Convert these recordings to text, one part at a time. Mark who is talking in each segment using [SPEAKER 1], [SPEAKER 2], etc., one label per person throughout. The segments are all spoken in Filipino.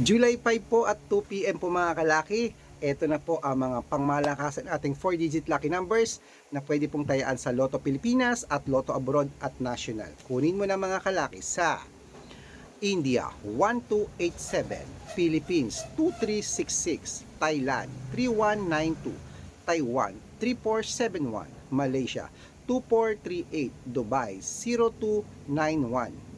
[SPEAKER 1] July 5 po at 2 p.m. po mga kalaki. Ito na po ang mga pangmalakasan ating 4-digit lucky numbers na pwede pong tayaan sa Lotto Pilipinas at Lotto Abroad at National. Kunin mo na mga kalaki sa India 1287, Philippines 2366, Thailand 3192, Taiwan 3471, Malaysia 2438, Dubai 0291,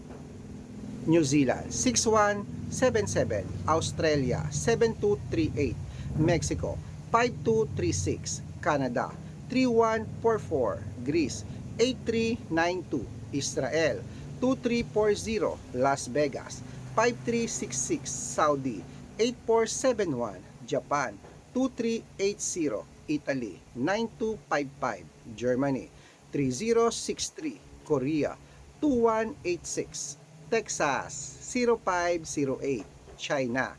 [SPEAKER 1] New Zealand 6177, Australia 7238, Mexico 5236, Canada 3144, Greece 8392, Israel 2340, Las Vegas 5366, Saudi 8471, Japan 2380, Italy 9255, Germany 3063, Korea 2186, Texas 0508, China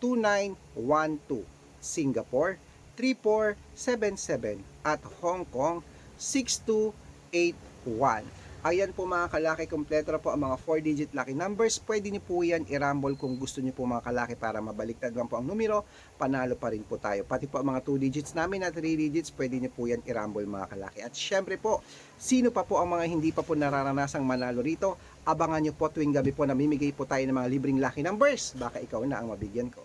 [SPEAKER 1] 2912, Singapore 3477 at Hong Kong 6281. Ayan po mga kalaki, kompleto na po ang mga 4-digit lucky numbers. Pwede niyo po yan i-rumble kung gusto niyo po mga kalaki para mabaliktad man po ang numero. Panalo pa rin po tayo. Pati po ang mga 2 digits namin na 3 digits, pwede niyo po yan i-rumble mga kalaki. At syempre po, sino pa po ang mga hindi pa po nararanasang manalo rito? Abangan niyo po tuwing gabi po namimigay po tayo ng mga libreng lucky numbers. Baka ikaw na ang mabigyan ko.